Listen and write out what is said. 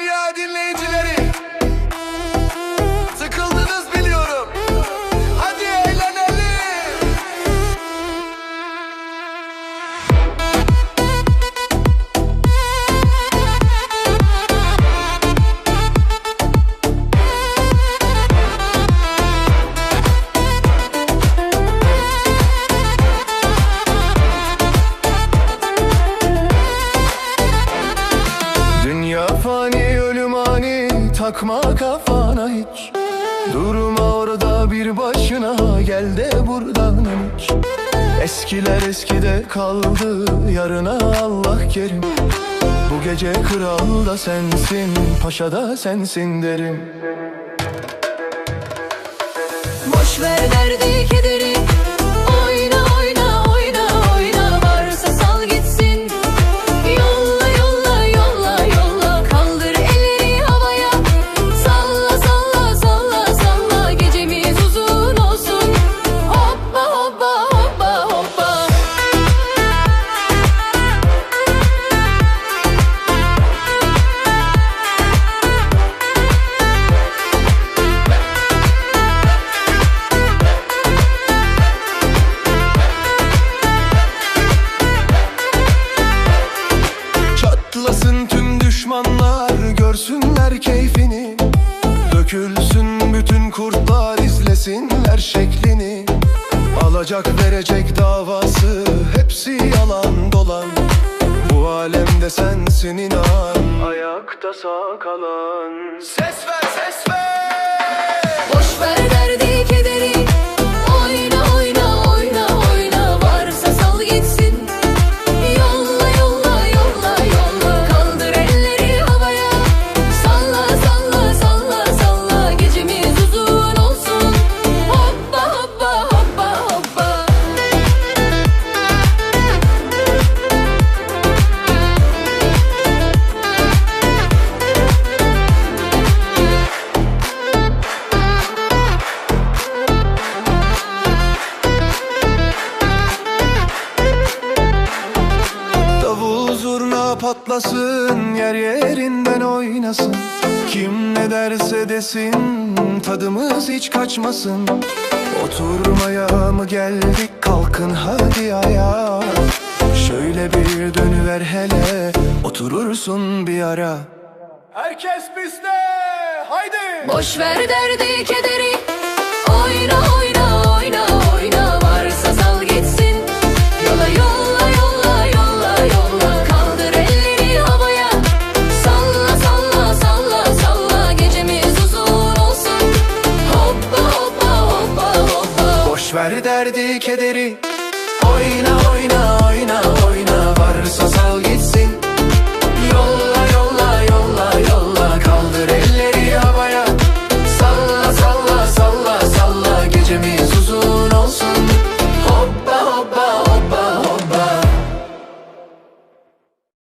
dünya dinleyicileri takma kafana hiç. Durma orada bir başına gel de buradan hiç. Eskiler eskide kaldı yarına Allah kerim. Bu gece kral da sensin paşa da sensin derim. Boş ver derdi kederi görsünler keyfini Dökülsün bütün kurtlar izlesinler şeklini. Alacak verecek davası hepsi yalan dolan. Bu alemde sensin inan Ayakta sağ kalan. Ses ver ses ver. Boş ver derdi zurna patlasın yer yerinden oynasın. Kim ne derse desin tadımız hiç kaçmasın. Oturmaya mı geldik kalkın hadi ayağa. Şöyle bir dönüver hele oturursun bir ara. Herkes bizde haydi! Boş ver derdi kederi ver derdi kederi. Oyna oyna oyna oyna. Varsa sal